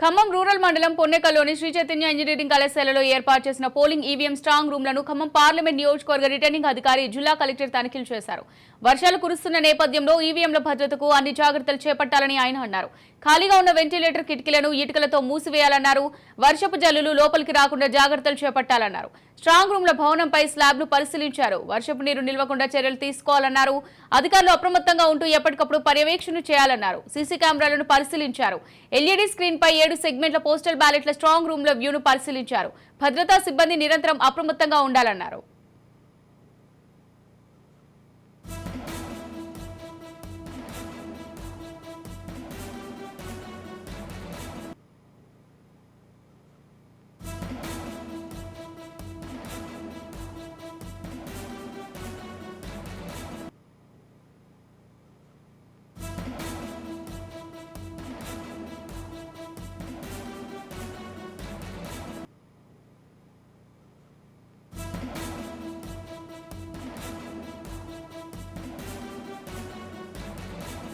Khammam rural మండలం పొన్నెకల్లోని Shri Chaitanya engineering కళాశాలలో ఏర్పాటు చేసిన పోలింగ్ ఈవీఎం స్ట్రాంగ్ రూమ్లను ఖమ్మం పార్లమెంట్ నియోజకవర్గ రిటర్నింగ్ అధికారి జిల్లా కలెక్టర్ తనిఖీలు చేశారు. వర్షాలు కురుస్తున్న నేపథ్యంలో ఈవీఎంల భద్రతకు అన్ని జాగ్రత్తలు చేపట్టాలని ఆయన అన్నారు. ఖాళీగా ఉన్న వెంటిలేటర్ కిటికీలను ఇటుకలతో మూసివేయాలన్నారు. వర్షపు జల్లులు లోపలికి రాకుండా జాగ్రత్తలు చేపట్టాలన్నారు. స్ట్రాంగ్ రూమ్ల భవనంపై స్లాబ్ను పరిశీలించారు. వర్షపు నీరు నిల్వకుండా చర్యలు తీసుకోవాలన్నారు. అధికారులు అప్రమత్తంగా ఉంటూ ఎప్పటికప్పుడు పర్యవేక్షణ చేయాలన్నారు. సీసీ కెమెరాలను పరిశీలించారు. ఎల్ఈడీ స్క్రీన్పై ఏడు సెగ్మెంట్ల పోస్టల్ బ్యాలెట్ల స్ట్రాంగ్ రూమ్ల వ్యూను పరిశీలించారు. భద్రతా సిబ్బంది నిరంతరం అప్రమత్తంగా ఉండాలన్నారు.